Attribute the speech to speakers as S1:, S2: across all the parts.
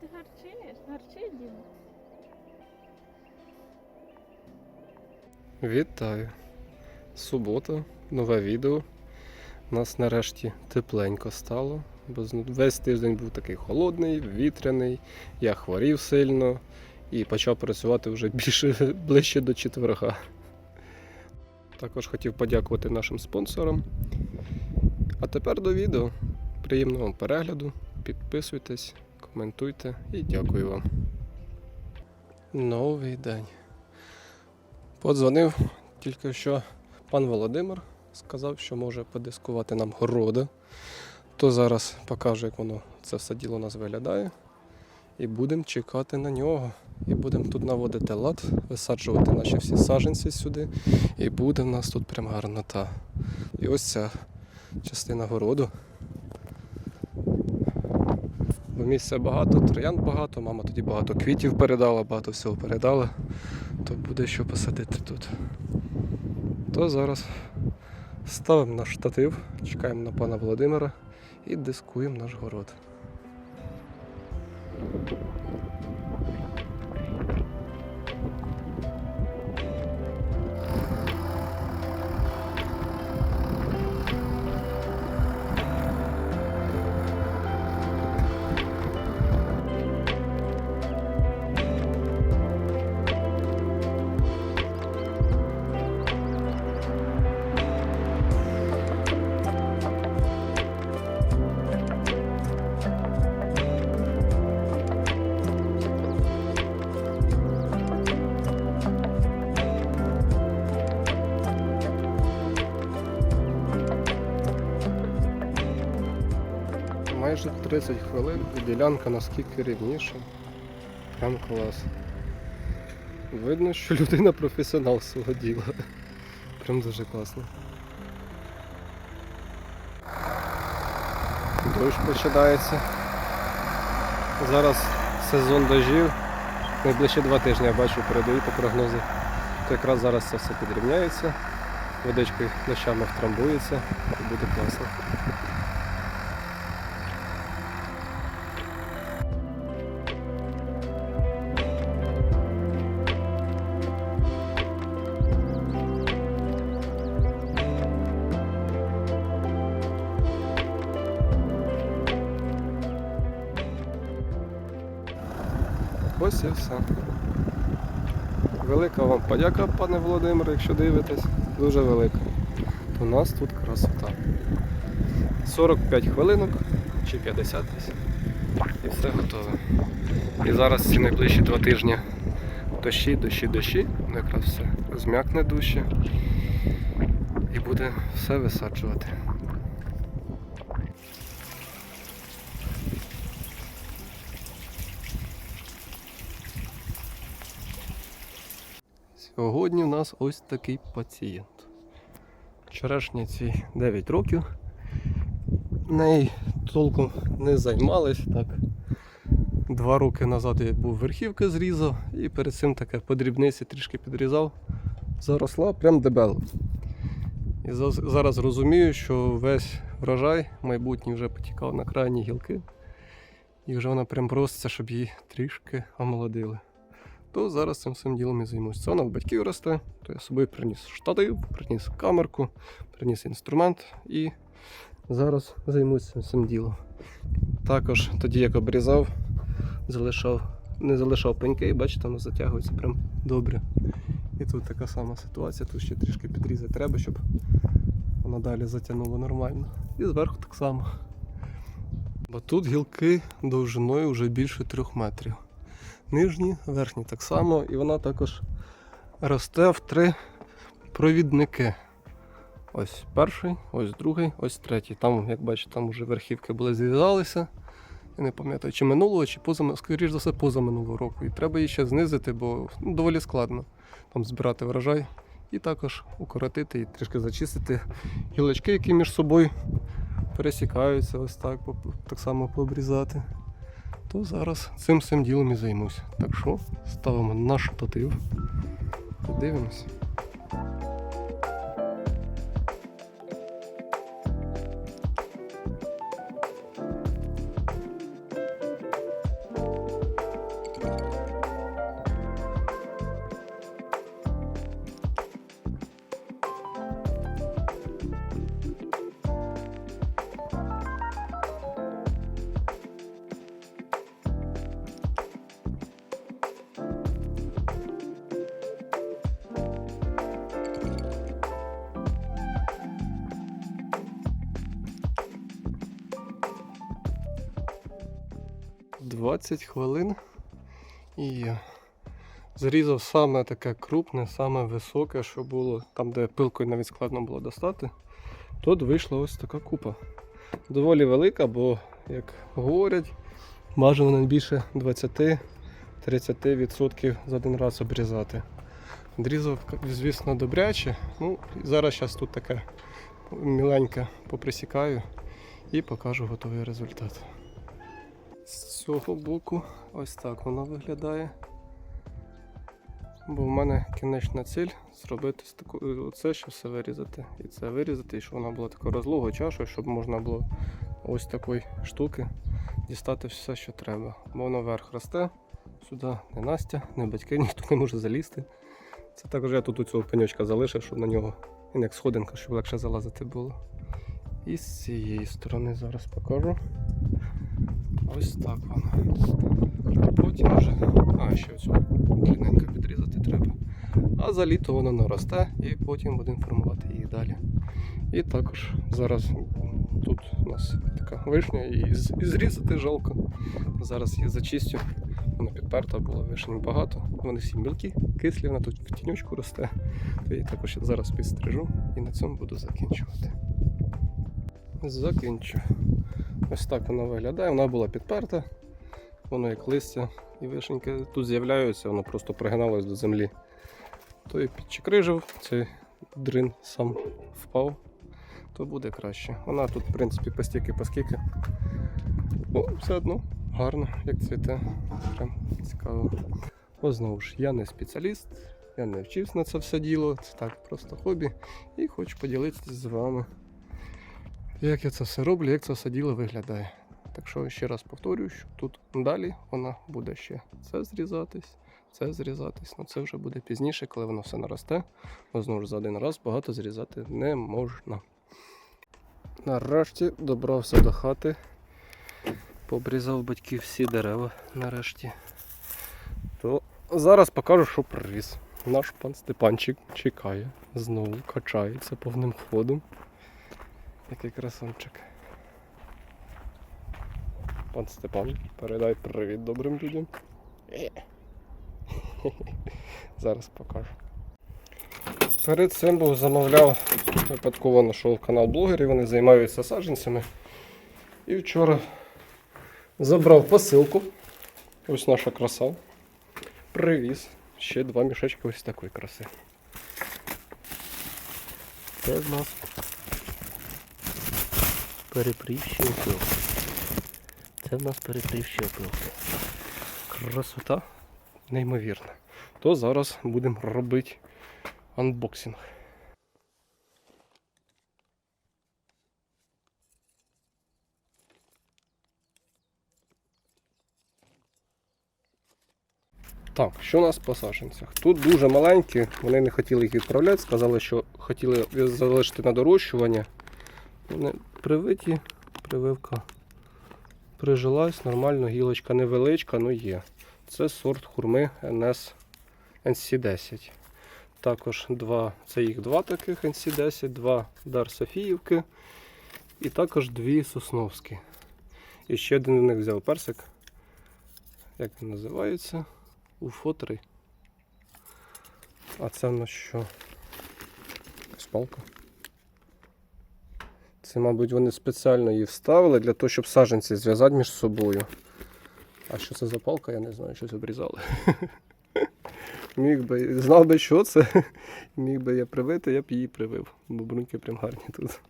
S1: ти гарчиш? Гарчи, Діма.
S2: Вітаю! Субота, нове відео. У нас нарешті тепленько стало, бо весь тиждень був такий холодний, вітряний, я хворів сильно і почав працювати вже більше ближче до четверга. Також хотів подякувати нашим спонсорам. А тепер до відео. Приємного перегляду. Підписуйтесь, коментуйте і дякую вам. Новий день. Подзвонив тільки що пан Володимир, сказав, що може подискувати нам городи. То зараз покажу, як воно це все діло у нас виглядає. І будемо чекати на нього. І будемо тут наводити лад, висаджувати наші всі саджанці сюди. І буде в нас тут прям гарнота. І ось ця частина городу. Бо місця багато, троянд багато, мама тоді багато квітів передала, багато всього передала то буде що посадити тут. То зараз ставимо наш штатив, чекаємо на пана Володимира і дискуємо наш город. 30 хвилин і ділянка наскільки рівніша. Прям клас. Видно, що людина професіонал свого діла. Прям дуже класно. Дощ починається. Зараз сезон дождів. Найближчі два тижні я бачу, передають по прогнозу. То якраз зараз це все підрівняється, водичкою дощами втрамбується і буде класно. Ось все. Велика вам подяка, пане Володимире, якщо дивитесь. Дуже велика. У нас тут красота. 45 хвилинок чи 50 десь. І все готове. І зараз ці найближчі два тижні дощі, дощі, дощі. Ну, Якраз все зм'якне дужче. І буде все висаджувати. Сьогодні в нас ось такий пацієнт. Ці 9 років. Неї толком не займались. Так. Два роки назад я був верхівки зрізав і перед цим таке по дрібниці трішки підрізав. Заросла прям дебело. І зараз розумію, що весь врожай майбутній вже потікав на крайні гілки. І вже вона прям проситься, щоб її трішки омолодили то зараз цим всім ділом і займусь. Це вона в батьків росте, то я з собою приніс штатив, приніс камерку, приніс інструмент і зараз займусь цим всім ділом. Також тоді, як обрізав, залишав, не залишав пеньки, бачите, воно затягується прям добре. І тут така сама ситуація, тут ще трішки підрізати треба, щоб воно далі затягнуло нормально. І зверху так само. Бо тут гілки довжиною вже більше трьох метрів нижні, верхні так само, і вона також росте в три провідники. Ось перший, ось другий, ось третій. Там, як бачите, там вже верхівки були зв'язалися. Я не пам'ятаю, чи минулого, чи поза, скоріш за все, поза минулого року. І треба її ще знизити, бо ну, доволі складно там збирати врожай. І також укоротити і трішки зачистити гілочки, які між собою пересікаються, ось так, так само пообрізати то зараз цим всім ділом і займусь. Так що ставимо наш штатив подивимось. дивимось. 20 хвилин. І я зрізав саме таке крупне, саме високе, що було там, де пилкою навіть складно було достати. Тут вийшла ось така купа. Доволі велика, бо, як говорять, бажано не більше 20-30% за один раз обрізати. Дрізав, звісно, добряче. Ну, зараз зараз тут таке міленьке поприсікаю і покажу готовий результат. З цього боку ось так воно виглядає. Бо в мене кінечна ціль зробити таку, оце, що все вирізати. І це вирізати, і щоб вона була такою розлогою чашою, щоб можна було ось такої штуки дістати все, що треба. Бо воно вверх росте, сюди не Настя, не батьки, ніхто не може залізти. Це також я тут у цього пеньочка залишив, щоб на нього як сходинка, щоб легше залазити було. І з цієї сторони зараз покажу. Ось так воно. Потім вже. А, ще оцю длинненько підрізати треба. А за літо воно наросте і потім будемо формувати їх далі. І також зараз тут у нас така вишня, і, зрізати жалко. Зараз її зачистю. Вона підперта була вишень багато. Вони всі мілкі, кислі, вона тут в тіньочку росте. То її також зараз підстрижу і на цьому буду закінчувати. Закінчу. Ось так вона виглядає. Вона була підперта. Воно як листя і вишеньки тут з'являються, воно просто пригиналось до землі. То і підчекрижив, цей дрин сам впав, то буде краще. Вона тут, в принципі, постільки поскільки. О, все одно гарно, як цвіте. Прям цікаво. О, знову ж, я не спеціаліст, я не вчився на це все діло, це так просто хобі. І хочу поділитися з вами, як я це все роблю, як це все діло виглядає. Так що ще раз повторюю, що тут далі вона буде ще це зрізатись, це зрізатись. Ну це вже буде пізніше, коли воно все наросте. Бо знову ж за один раз багато зрізати не можна. Нарешті добрався до хати. Побрізав батьків всі дерева нарешті. То зараз покажу, що привіз. Наш пан Степанчик чекає, знову качається повним ходом. Який красунчик. Пан Степан, передай привіт добрим людям. Зараз покажу. Перед цим був замовляв, випадково знайшов канал блогерів, вони займаються саджанцями. І вчора забрав посилку. Ось наша краса. Привіз ще два мішечки ось такої краси. Це в нас перепрівщі опилки. Це в нас перепрівщі опилки. Красота неймовірна. То зараз будемо робити анбоксинг. Так, що у нас по саженцях? Тут дуже маленькі, вони не хотіли їх відправляти, сказали, що хотіли залишити на дорощування. Привиті, прививка прижилась, нормально, гілочка невеличка, але є. Це сорт хурми NS NC10. Також два, це їх два таких NC10, два Дар Софіївки і також дві сосновські. І ще один у них взяв персик. Як він називається? Уфо 3. А це в нас що? Якась палка. Це, мабуть, вони спеціально її вставили для того, щоб саджанці зв'язати між собою. А що це за палка, я не знаю, щось обрізали. Міг би, знав би, що це, міг би я привити, я б її привив. Бо бруньки прям гарні тут.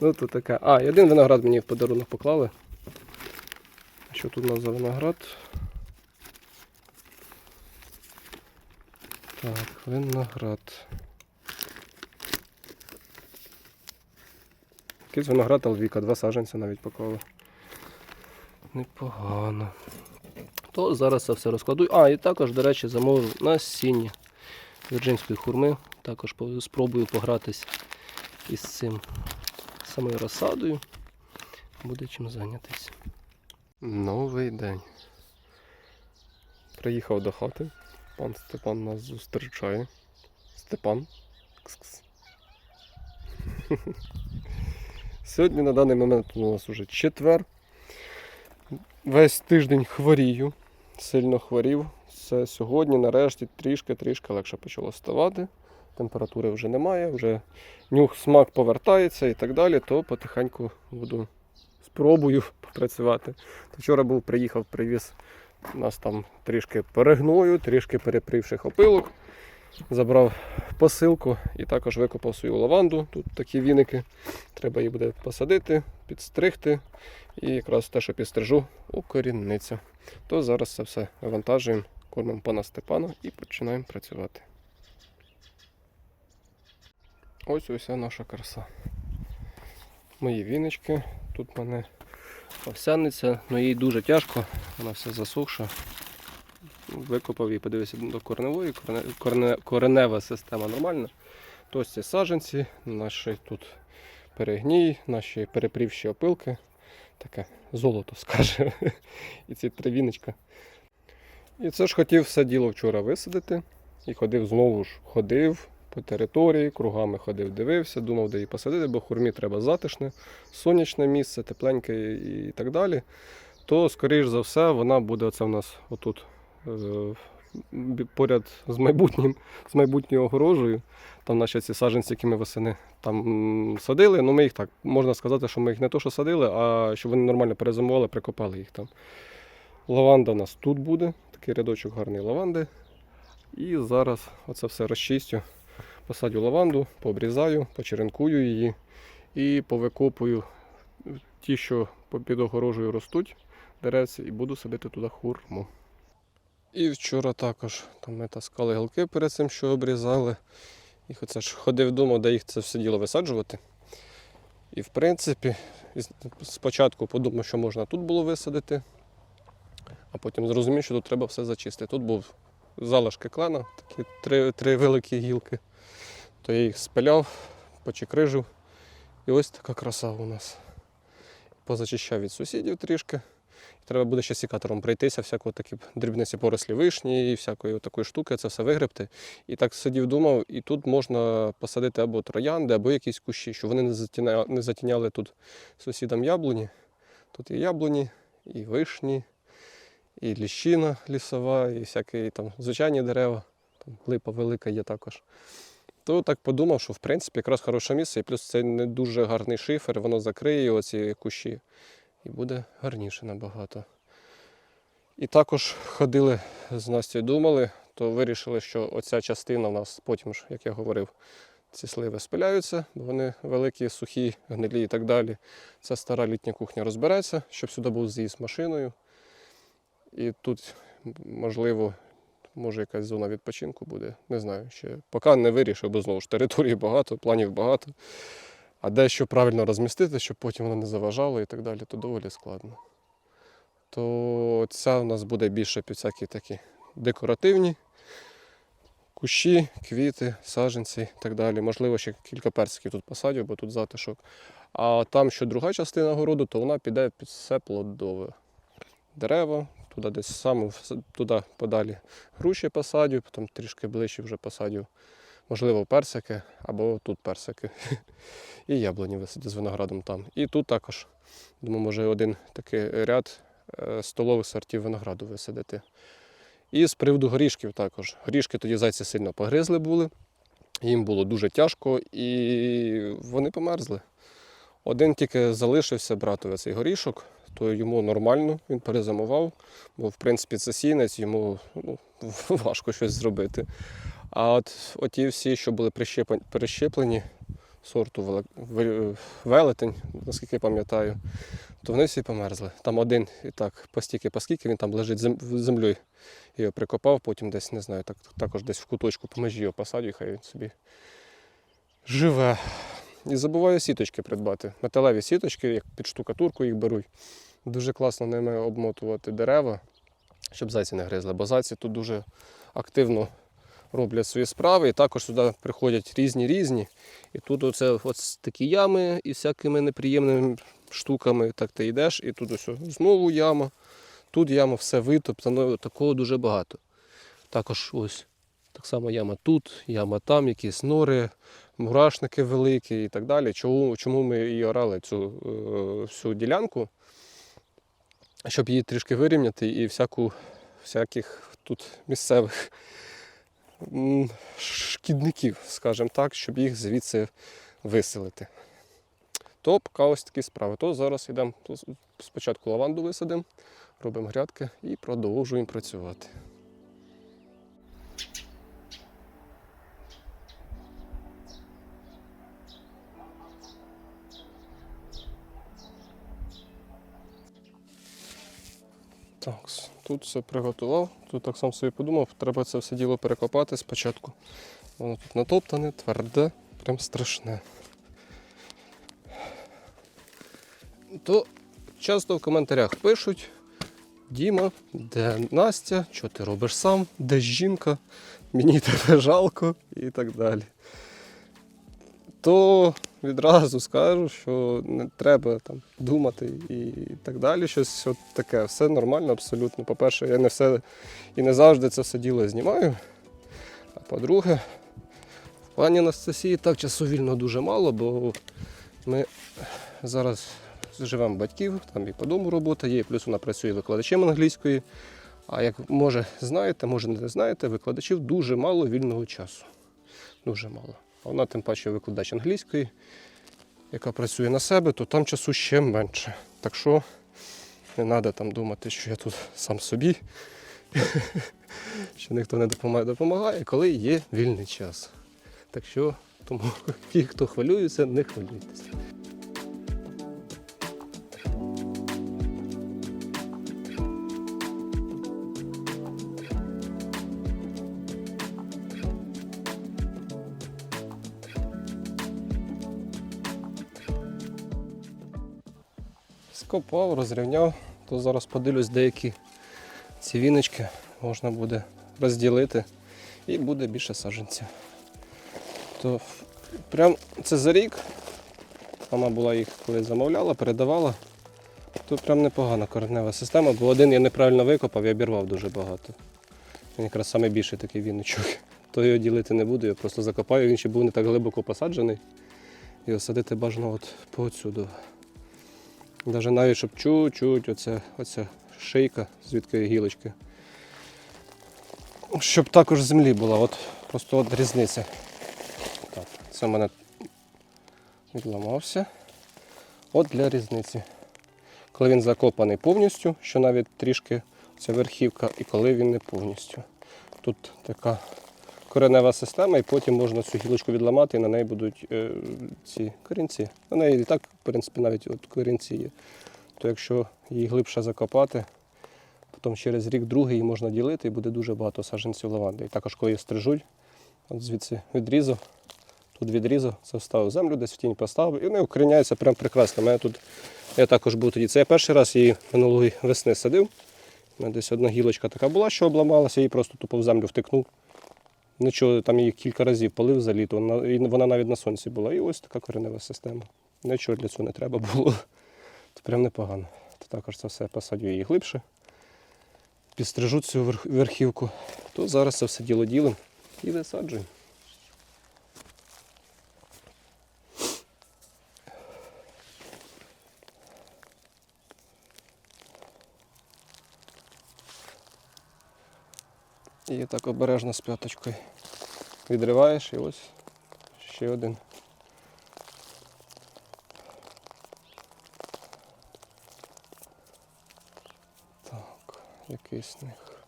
S2: Ну тут таке. А, і один виноград мені в подарунок поклали. Що тут у нас за виноград? Так, виноград. Якийсь виноград Алвіка, два саджанця навіть поклали. Непогано. То зараз це все розкладу. А, і також, до речі, замовив насіння вірджинської хурми. Також спробую погратись із цим самою розсадою. Буде чим зайнятися. Новий день. Приїхав до хати. Пан Степан нас зустрічає. Степан. Кс-кс. Сьогодні на даний момент у нас уже четвер. весь тиждень хворію, сильно хворів. Це сьогодні, нарешті, трішки-трішки легше почало ставати. Температури вже немає, вже нюх, смак повертається і так далі, то потихеньку буду спробую попрацювати. Вчора був, приїхав, привіз нас там трішки перегною, трішки перепривших опилок. Забрав посилку і також викопав свою лаванду. Тут такі віники. Треба її буде посадити, підстригти. І якраз те, що підстрижу, укорінниця. То зараз це все вивантажуємо, кормимо пана Степана і починаємо працювати. Ось уся наша краса. Мої віночки. Тут в мене овсяниця, але їй дуже тяжко, вона вся засохша. Викопав її, подивився до корневої, корне, коренева система нормальна. То ось ці саджанці, наші тут перегній, наші перепрівші опилки. Таке золото, скаже. І ці три віночка. І це ж хотів все діло вчора висадити. І ходив знову ж, ходив по території, кругами ходив, дивився, думав, де її посадити, бо хурмі треба затишне, сонячне місце, тепленьке і так далі. То, скоріш за все, вона буде оце в нас отут поряд з майбутнім, з майбутньою огорожею. Там наші ці саджанці, які ми восени там садили. Ну, ми їх так, можна сказати, що ми їх не то, що садили, а щоб вони нормально перезимували, прикопали їх там. Лаванда у нас тут буде, такий рядочок гарний лаванди. І зараз оце все розчистю. Посадю лаванду, пообрізаю, почеренкую її і повикопую ті, що під огорожею ростуть деревці, і буду садити туди хурму. І вчора також там ми таскали гілки перед цим, що обрізали. І оце ж ходив думав, де їх це все діло висаджувати. І в принципі, спочатку подумав, що можна тут було висадити, а потім зрозумів, що тут треба все зачистити. Тут був залишки клена, такі три, три великі гілки. То я їх спиляв, почекрижив. І ось така краса у нас. Позачищав від сусідів трішки. Треба буде ще сікатором пройтися, всякого такі дрібниці порослі вишні і всякої такої штуки, це все вигребти. І так сидів, думав, і тут можна посадити або троянди, або якісь кущі, щоб вони не затіняли, не затіняли тут сусідам яблуні. Тут і яблуні, і вишні, і ліщина лісова, і всякі там звичайні дерева. Там липа велика є також. То так подумав, що в принципі якраз хороше місце, і плюс це не дуже гарний шифер, воно закриє оці кущі і буде гарніше набагато. І також ходили з Настю думали, то вирішили, що оця частина в нас потім, ж, як я говорив, ці сливи спиляються, бо вони великі, сухі, гнилі і так далі. Ця стара літня кухня розбереться, щоб сюди був з'їзд машиною. І тут, можливо, може якась зона відпочинку буде. Не знаю, ще поки не вирішив, бо знову ж території багато, планів багато. А де що правильно розмістити, щоб потім воно не заважало і так далі, то доволі складно. То ця у нас буде більше під всякі такі декоративні кущі, квіти, саджанці і так далі. Можливо, ще кілька персиків тут посадю, бо тут затишок. А там, що друга частина городу, то вона піде під все плодове. Дерева, туди десь саме туди подалі груші посадю, потім трішки ближче вже посадю, можливо, персики або тут персики. І яблуні висадю з виноградом там. І тут також, думаю, може один такий ряд е, столових сортів винограду висадити. І з приводу горішків також. Горішки тоді зайці сильно погризли були, їм було дуже тяжко і вони померзли. Один тільки залишився братове цей горішок, то йому нормально, він перезимував, бо в принципі це сінець, йому ну, важко щось зробити. А от оті всі, що були прищеплені, сорту велетень, наскільки пам'ятаю, то вони всі померзли. Там один і так, постільки, поскільки він там лежить землею. Його прикопав, потім десь, не знаю, так, також десь в куточку по межі його посадю, хай він собі живе. І забуваю сіточки придбати. Металеві сіточки, як під штукатурку їх беруть. Дуже класно ними обмотувати дерева, щоб зайці не гризли. Бо зайці тут дуже активно роблять свої справи. І також сюди приходять різні різні. І тут оце ось такі ями із всякими неприємними штуками. Так ти йдеш, і тут ось знову яма. Тут яма все витоптано, такого дуже багато. Також ось так само яма тут, яма там, якісь нори, мурашники великі і так далі. Чому, чому ми і орали цю е, всю ділянку? щоб її трішки вирівняти і всяку, всяких тут місцевих шкідників, скажімо так, щоб їх звідси виселити. То поки ось такі справи. То зараз йдемо спочатку лаванду висадимо, робимо грядки і продовжуємо працювати. Так, тут все приготував. Тут так сам собі подумав, треба це все діло перекопати спочатку. Воно тут натоптане, тверде, прям страшне. То часто в коментарях пишуть: Діма, де Настя, що ти робиш сам, де жінка, мені тебе жалко і так далі. То відразу скажу, що не треба там думати і так далі. Щось от таке. Все нормально, абсолютно. По-перше, я не все і не завжди це все діло знімаю. А по-друге, в плані Анастасії так часу вільно дуже мало, бо ми зараз живемо батьків, там і по дому робота є, плюс вона працює викладачем англійської. А як може знаєте, може не знаєте, викладачів дуже мало вільного часу. Дуже мало. А вона тим паче викладач англійської, яка працює на себе, то там часу ще менше. Так що не треба там думати, що я тут сам собі, що ніхто не допомагає, допомагає, коли є вільний час. Так що тому ті, хто хвилюється, не хвилюйтесь. Скопав, розрівняв, то зараз подивлюсь деякі ці віночки можна буде розділити і буде більше саджанців. То прям це за рік. Мама була їх коли замовляла, передавала. То прям непогана коренева система, бо один я неправильно викопав і обірвав дуже багато. Він якраз найбільший такий віночок. То його ділити не буду, я просто закопаю, він ще був не так глибоко посаджений. Його садити бажано от по отсюду. Навіть навіть щоб чуть-чуть оця, оця шийка, звідки гілочки. Щоб також землі була, от просто от різниця. Так, це в мене відламався. От для різниці. Коли він закопаний повністю, що навіть трішки ця верхівка, і коли він не повністю. Тут така коренева система, і потім можна цю гілочку відламати, і на неї будуть е, ці корінці. На неї і так, в принципі, навіть от корінці є. То якщо її глибше закопати, потім через рік-другий її можна ділити і буде дуже багато саджанців лаванди. І також, коли її стрижуть, от звідси відрізав, тут відрізав, це вставив землю, десь в тінь поставив, і вони укоріняються прям прекрасно. У мене тут я також був тоді. Це я перший раз її минулої весни садив. У мене десь одна гілочка така була, що обламалася, її просто тупо в землю втикнув. Нічого, там її кілька разів полив за літо, вона навіть на сонці була. І ось така коренева система. Нічого для цього не треба було. Це прям непогано. То також це все посадю її глибше. Підстрижу цю верхівку. То зараз це все діло ділим і висаджуємо. І так обережно з п'яточкою відриваєш і ось ще один. Так, який з них?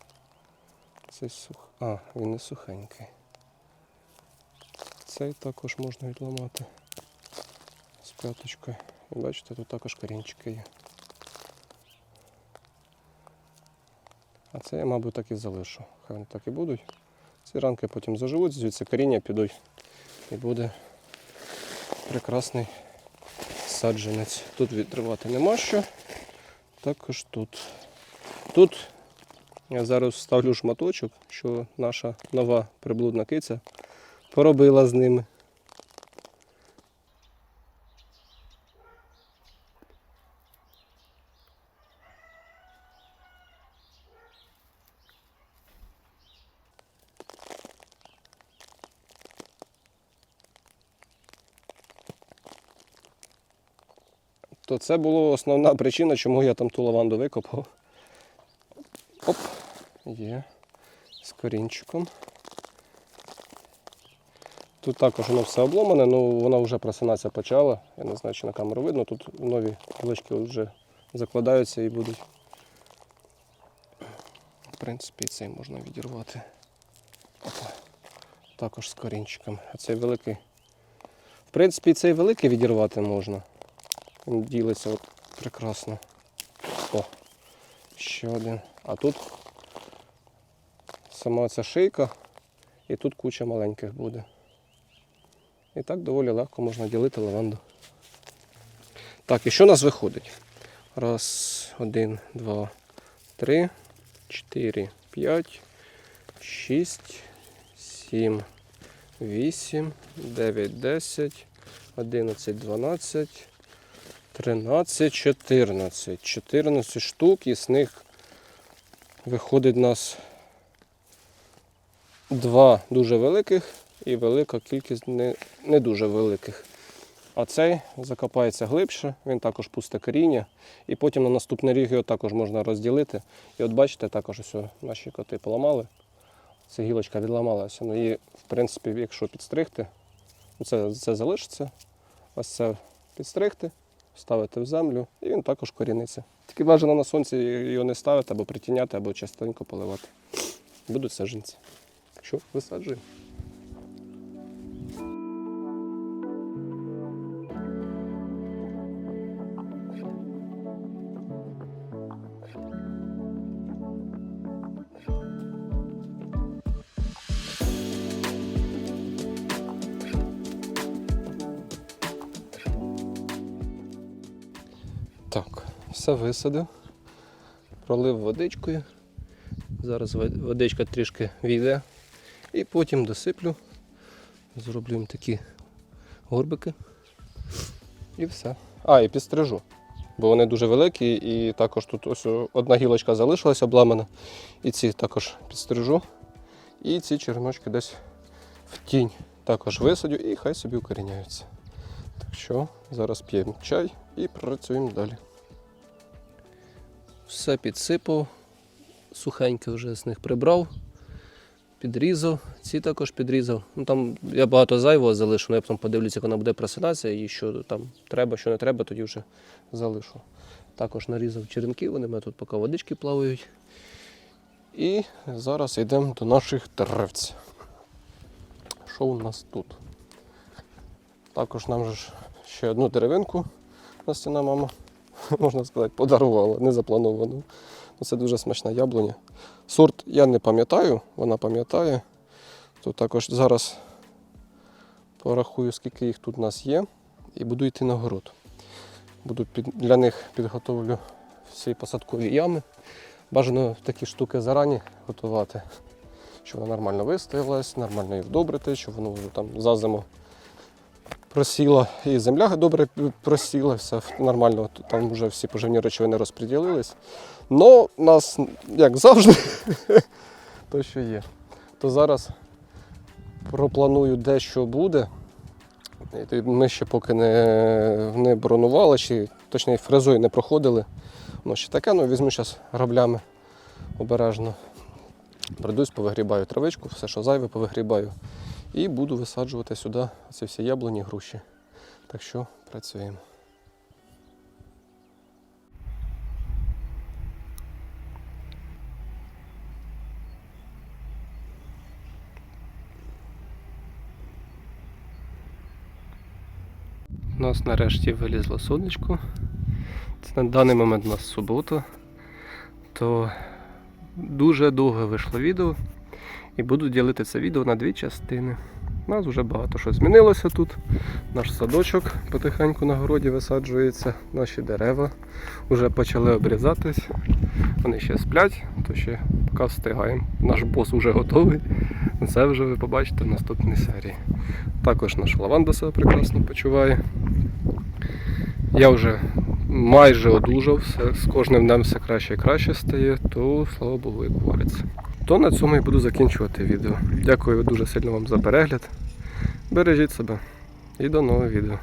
S2: Цей сух. А, він не сухенький. Цей також можна відламати з п'яточкою. І бачите, тут також корінчики є. А це я, мабуть, так і залишу. Хай вони так і будуть. Ці ранки потім заживуть, звідси коріння підуть і буде прекрасний саджанець. Тут відривати нема що. Також тут. Тут я зараз ставлю шматочок, що наша нова приблудна киця поробила з ними. Це була основна причина, чому я там ту лаванду викопав. Оп, Є. З корінчиком. Тут також воно все обломане, ну вона вже просинатися почала. Я не знаю, чи на камеру видно. Тут нові гілочки вже закладаються і будуть. В принципі, цей можна відірвати. Опа. Також з корінчиком. А цей великий. В принципі, цей великий відірвати можна. Він ділиться от прекрасно. О, ще один. А тут сама ця шийка, і тут куча маленьких буде. І так доволі легко можна ділити лаванду. Так, і що у нас виходить? Раз, один, два, три, чотири, п'ять, шість, сім, вісім, дев'ять, десять, одинадцять, дванадцять, тринадцять, чотирнадцять. Чотирнадцять штук, і з них виходить у нас два дуже великих і велика кількість не, не дуже великих. А цей закопається глибше, він також пусте коріння. І потім на наступний рік його також можна розділити. І от бачите, також ось наші коти поламали. Ця гілочка відламалася. Ну і, в принципі, якщо підстригти, ну, це, це залишиться. Ось це підстригти, ставити в землю, і він також коріниться. Тільки бажано на сонці його не ставити або притіняти, або частенько поливати. Будуть саджанці. Що, висаджуємо. Все висадив, пролив водичкою. Зараз водичка трішки війде. І потім досиплю. Зроблю їм такі горбики. І все. А, і підстрижу. Бо вони дуже великі, і також тут ось одна гілочка залишилась обламана. І ці також підстрижу. І ці черночки десь в тінь також висадю і хай собі укоріняються. Так що зараз п'ємо чай і працюємо далі. Все підсипав, сухеньке вже з них прибрав, підрізав, ці також підрізав. Ну, там я багато зайвого залишу, але я потім подивлюся, як вона буде просинатися і що там треба, що не треба, тоді вже залишу. Також нарізав черенки, вони в мене тут поки водички плавають. І зараз йдемо до наших деревць. Що у нас тут? Також нам же ще одну деревинку Настяна мама, можна сказати, подарувала, не заплановану. Ну, Це дуже смачна яблуня. Сорт я не пам'ятаю, вона пам'ятає. То також зараз порахую, скільки їх тут у нас є, і буду йти на город. Буду під, для них підготовлю всі посадкові ями. Бажано такі штуки зарані готувати, щоб вона нормально вистоялась, нормально її вдобрити, щоб воно вже там за зиму просіла, і земля добре просіла, все нормально, там вже всі поживні речовини розподілились. Но нас, як завжди, то що є. То зараз пропланую де що буде. Ми ще поки не, не бронували, чи точніше фрезою не проходили. Воно ще таке, ну візьму зараз граблями обережно. Пройдусь, повигрібаю травичку, все, що зайве, повигрібаю. І буду висаджувати сюди ці всі яблуні, груші. Так що працюємо. У нас нарешті вилізло сонечко. Це на даний момент у нас субота. То дуже довго вийшло відео. І буду ділити це відео на дві частини. У нас вже багато що змінилося тут. Наш садочок потихеньку на городі висаджується, наші дерева вже почали обрізатись. Вони ще сплять, то ще поки встигаємо. Наш бос вже готовий. Це вже ви побачите в наступній серії. Також наша лаванда себе прекрасно почуває. Я вже майже одужав, все, з кожним днем все краще і краще стає, то слава Богу, як говориться. То на цьому і буду закінчувати відео. Дякую дуже сильно вам за перегляд. Бережіть себе і до нового відео.